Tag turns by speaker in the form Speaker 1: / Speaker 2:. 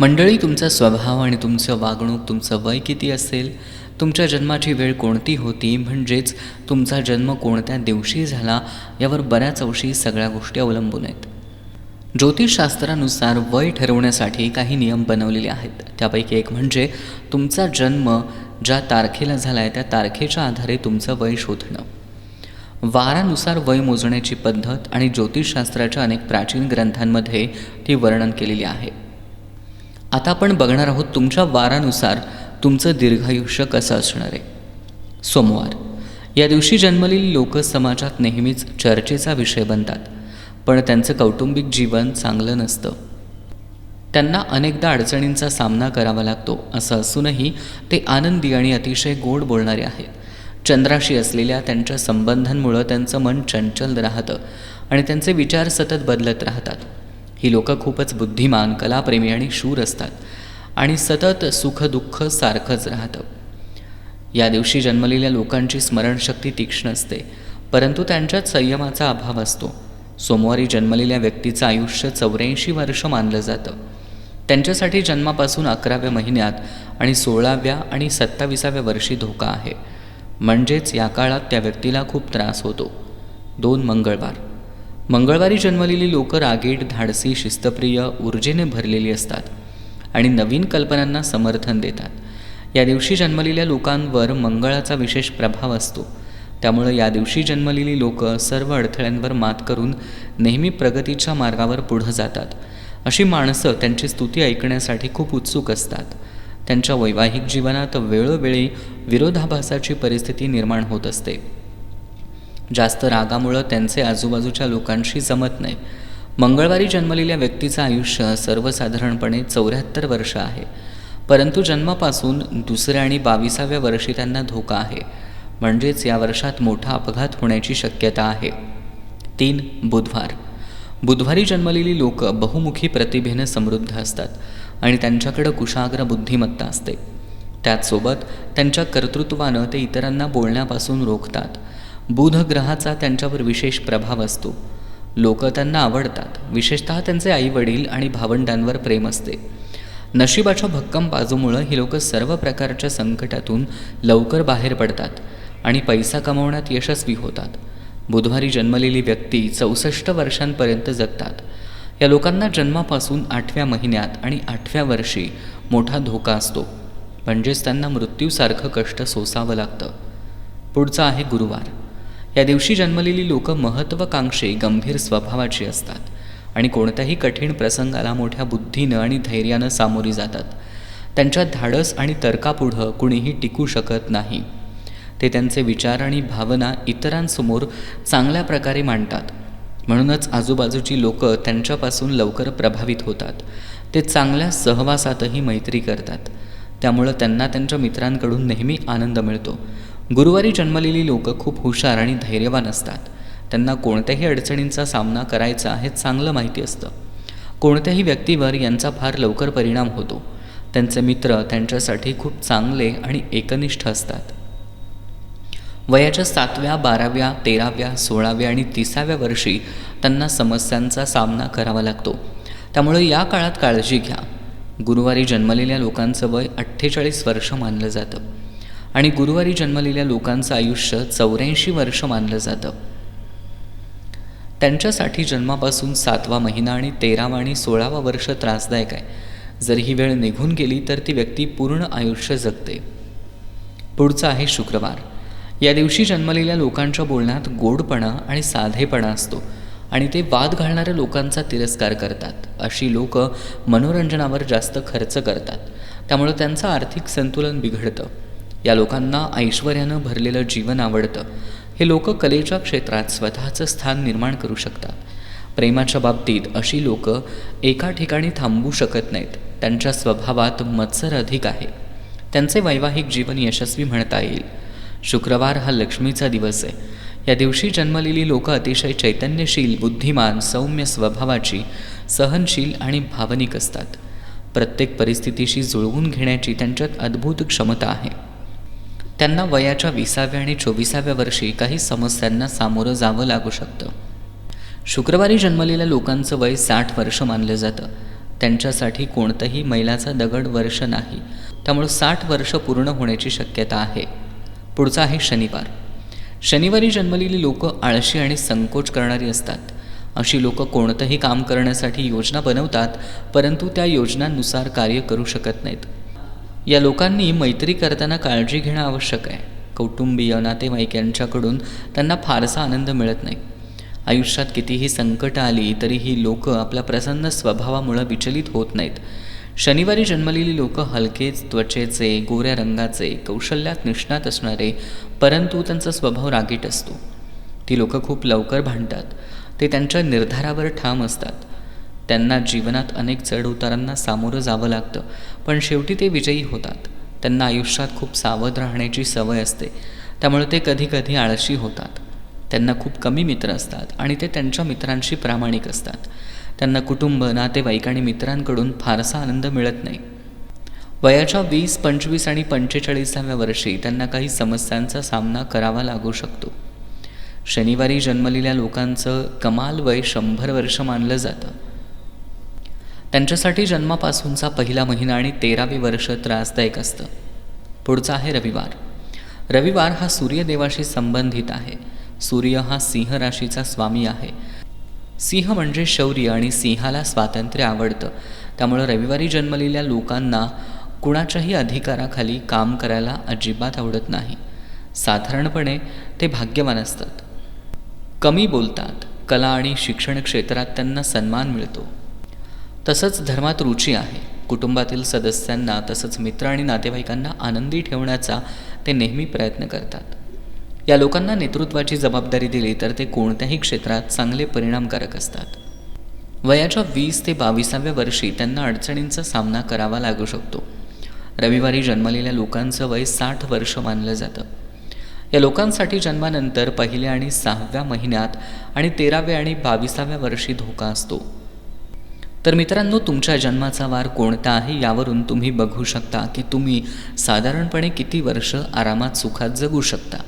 Speaker 1: मंडळी तुमचा स्वभाव आणि तुमचं वागणूक तुमचं वय किती असेल? तुमच्या जन्माची वेळ कोणती होती? म्हणजेच तुमचा जन्म कोणत्या दिवशी झाला? यावर बऱ्याच अंशी सगळ्या गोष्टी अवलंबून आहेत. ज्योतिषशास्त्रानुसार वय ठरवण्यासाठी काही नियम बनवलेले आहेत. त्यापैकी एक म्हणजे तुमचा जन्म ज्या तारखेला झाला आहे त्या तारखेच्या आधारे तुमचं वय शोधणं. वारानुसार वय मोजण्याची पद्धत आणि ज्योतिषशास्त्राच्या अनेक प्राचीन ग्रंथांमध्ये ती वर्णन केलेली आहे. आता आपण बघणार आहोत तुमच्या वारानुसार तुमचं दीर्घायुष्य कसं असणार आहे. सोमवार. या दिवशी जन्मलेली लोक समाजात नेहमीच चर्चेचा विषय बनतात पण त्यांचं कौटुंबिक जीवन चांगलं नसतं. त्यांना अनेकदा अडचणींचा सामना करावा लागतो असं असूनही ते आनंदी आणि अतिशय गोड बोलणारे आहेत. चंद्राशी असलेल्या त्यांच्या संबंधांमुळं त्यांचं मन चंचल राहतं आणि त्यांचे विचार सतत बदलत राहतात. ही लोकं खूपच बुद्धिमान कलाप्रेमी आणि शूर असतात. आणि सतत सुखदुःख सारखंच राहतं. या दिवशी जन्मलेल्या लोकांची स्मरणशक्ती तीक्ष्ण असते. परंतु त्यांच्यात संयमाचा अभाव असतो. सोमवारी जन्मलेल्या व्यक्तीचं आयुष्य चौऱ्याऐंशी वर्ष मानलं जातं. त्यांच्यासाठी जन्मापासून अकराव्या महिन्यात आणि सोळाव्या आणि सत्ताविसाव्या वर्षी धोका आहे. म्हणजेच या काळात त्या व्यक्तीला खूप त्रास होतो. दोन मंगळवार. मंगळवारी जन्मलेली लोक रागीट धाडसी शिस्तप्रिय ऊर्जेने भरलेली असतात आणि नवीन कल्पनांना समर्थन देतात. या दिवशी जन्मलेल्या लोकांवर मंगळाचा विशेष प्रभाव असतो. त्यामुळं या दिवशी जन्मलेली लोक सर्व अडथळ्यांवर मात करून नेहमी प्रगतीच्या मार्गावर पुढं जातात. अशी माणसं त्यांची स्तुती ऐकण्यासाठी खूप उत्सुक असतात. त्यांच्या वैवाहिक जीवनात वेळोवेळी विरोधाभासाची परिस्थिती निर्माण होत असते. जास्त रागामुळं त्यांचे आजूबाजूच्या लोकांशी जमत नाही. मंगळवारी जन्मलेल्या व्यक्तीचं आयुष्य सर्वसाधारणपणे चौऱ्याहत्तर वर्ष आहे. परंतु जन्मापासून दुसऱ्या आणि बावीसाव्या वर्षी त्यांना धोका आहे. म्हणजेच या वर्षात मोठा अपघात होण्याची शक्यता आहे. तीन बुधवार. बुधवारी जन्मलेली लोक बहुमुखी प्रतिभेनं समृद्ध असतात आणि त्यांच्याकडं कुशाग्र बुद्धिमत्ता असते. त्याचसोबत त्यांच्या कर्तृत्वानं ते इतरांना बोलण्यापासून रोखतात. बुध ग्रहाचा त्यांच्यावर विशेष प्रभाव असतो. लोक त्यांना आवडतात. विशेषतः त्यांचे आईवडील आणि भावंडांवर प्रेम असते. नशिबाच्या भक्कम बाजूमुळं ही लोक सर्व प्रकारच्या संकटातून लवकर बाहेर पडतात आणि पैसा कमवण्यात यशस्वी होतात. बुधवारी जन्मलेली व्यक्ती चौसष्ट वर्षांपर्यंत जगतात. या लोकांना जन्मापासून आठव्या महिन्यात आणि आठव्या वर्षी मोठा धोका असतो. म्हणजेच त्यांना मृत्यूसारखं कष्ट सोसावं लागतं. पुढचा आहे गुरुवार. या दिवशी जन्मलेली लोकं महत्त्वाकांक्षी गंभीर स्वभावाची असतात आणि कोणत्याही कठीण प्रसंगाला मोठ्या बुद्धीनं आणि धैर्यानं सामोरी जातात. त्यांच्या धाडस आणि तर्कापुढं कुणीही टिकू शकत नाही. ते त्यांचे विचार आणि भावना इतरांसमोर चांगल्या प्रकारे मांडतात. म्हणूनच आजूबाजूची लोकं त्यांच्यापासून लवकर प्रभावित होतात. ते चांगल्या सहवासातही मैत्री करतात. त्यामुळं त्यांना त्यांच्या मित्रांकडून नेहमी आनंद मिळतो. गुरुवारी जन्मलेली लोक खूप हुशार आणि धैर्यवान असतात. त्यांना कोणत्याही अडचणींचा सामना करायचा हे चांगलं माहिती असतं. कोणत्याही व्यक्तीवर यांचा फार लवकर परिणाम होतो. त्यांचे मित्र त्यांच्यासाठी खूप चांगले आणि एकनिष्ठ असतात. वयाच्या सातव्या बाराव्या तेराव्या सोळाव्या आणि तिसाव्या वर्षी त्यांना समस्यांचा सामना करावा लागतो. त्यामुळे या काळात काळजी घ्या. गुरुवारी जन्मलेल्या लोकांचं वय अठ्ठेचाळीस वर्ष मानलं जातं. आणि गुरुवारी जन्मलेल्या लोकांचं आयुष्य चौऱ्याऐंशी वर्ष मानलं जातं. त्यांच्यासाठी जन्मापासून सातवा महिना आणि तेरावा आणि सोळावा वर्ष त्रासदायक आहे. जर ही वेळ निघून गेली तर ती व्यक्ती पूर्ण आयुष्य जगते. पुढचा आहे शुक्रवार. या दिवशी जन्मलेल्या लोकांच्या बोलण्यात गोडपणा आणि साधेपणा असतो आणि ते वाद घालणाऱ्या लोकांचा तिरस्कार करतात. अशी लोक मनोरंजनावर जास्त खर्च करतात. त्यामुळं त्यांचं आर्थिक संतुलन बिघडतं. या लोकांना ऐश्वर्यानं भरलेलं जीवन आवडतं. हे लोक कलेच्या क्षेत्रात स्वतःचं स्थान निर्माण करू शकतात. प्रेमाच्या बाबतीत अशी लोक एका ठिकाणी थांबू शकत नाहीत. त्यांच्या स्वभावात मत्सर अधिक आहे. त्यांचे वैवाहिक जीवन यशस्वी म्हणता येईल. शुक्रवार हा लक्ष्मीचा दिवस आहे. या दिवशी जन्मलेली लोक अतिशय चैतन्यशील बुद्धिमान सौम्य स्वभावाची सहनशील आणि भावनिक असतात. प्रत्येक परिस्थितीशी जुळवून घेण्याची त्यांच्यात अद्भुत क्षमता आहे. त्यांना वयाच्या विसाव्या आणि चोवीसाव्या वर्षी काही समस्यांना सामोरं जावं लागू शकतं. शुक्रवारी जन्मलेल्या लोकांचं वय साठ वर्ष मानलं जातं. त्यांच्यासाठी कोणतंही मैलाचा दगड वर्ष नाही. त्यामुळे साठ वर्ष पूर्ण होण्याची शक्यता आहे. पुढचा आहे शनिवार. शनिवारी जन्मलेली लोक आळशी आणि संकोच करणारी असतात. अशी लोक कोणतंही काम करण्यासाठी योजना बनवतात परंतु त्या योजनांनुसार कार्य करू शकत नाहीत. या लोकांनी मैत्री करताना काळजी घेणं आवश्यक आहे. कौटुंबीय नातेवाईक यांच्याकडून त्यांना फारसा आनंद मिळत नाही. आयुष्यात कितीही संकटं आली तरी ही लोक आपल्या प्रसन्न स्वभावामुळं विचलित होत नाहीत. शनिवारी जन्मलेली लोक हलकेच त्वचेचे गोऱ्या रंगाचे कौशल्यात निष्णात असणारे परंतु त्यांचा स्वभाव रागीट असतो. ती लोकं खूप लवकर भांडतात. ते त्यांच्या निर्धारावर ठाम असतात. त्यांना जीवनात अनेक चढउतारांना सामोरं जावं लागतं. पण शेवटी ते विजयी होतात. त्यांना आयुष्यात खूप सावध राहण्याची सवय असते. त्यामुळे ते कधीकधी आळशी होतात. त्यांना खूप कमी मित्र असतात आणि ते त्यांच्या मित्रांशी प्रामाणिक असतात. त्यांना कुटुंब नातेवाईक आणि मित्रांकडून फारसा आनंद मिळत नाही. वयाच्या वीस पंचवीस आणि पंचेचाळीसाव्या वर्षी त्यांना काही समस्यांचा सामना करावा लागू शकतो. शनिवारी जन्मलेल्या लोकांचं कमाल वय शंभर वर्ष मानलं जातं. त्यांच्यासाठी जन्मापासूनचा पहिला महिना आणि तेरावे वर्ष त्रासदायक असतं. पुढचा आहे रविवार. रविवार हा सूर्यदेवाशी संबंधित आहे. सूर्य हा सिंह राशीचा स्वामी आहे. सिंह म्हणजे शौर्य आणि सिंहाला स्वातंत्र्य आवडतं. त्यामुळं रविवारी जन्मलेल्या लोकांना कुणाच्याही अधिकाराखाली काम करायला अजिबात आवडत नाही. साधारणपणे ते भाग्यवान असतात. कमी बोलतात. कला आणि शिक्षण क्षेत्रात त्यांना सन्मान मिळतो. तसंच धर्मात रुची आहे. कुटुंबातील सदस्यांना तसंच मित्र आणि नातेवाईकांना आनंदी ठेवण्याचा ते नेहमी प्रयत्न करतात. या लोकांना नेतृत्वाची जबाबदारी दिली तर ते कोणत्याही क्षेत्रात चांगले परिणामकारक असतात. वयाच्या वीस ते बावीसाव्या वर्षी त्यांना अडचणींचा सामना करावा लागू शकतो. रविवारी जन्मलेल्या लोकांचं वय साठ वर्ष मानलं जातं. या लोकांसाठी जन्मानंतर पहिल्या आणि सहाव्या महिन्यात आणि तेराव्या आणि बावीसाव्या वर्षी धोका असतो. तर मित्रांनो तुमच्या जन्माचा वार कोणता आहे यावरून तुम्ही बघू शकता की तुम्ही साधारणपणे किती वर्ष आरामात सुखात जगू शकता.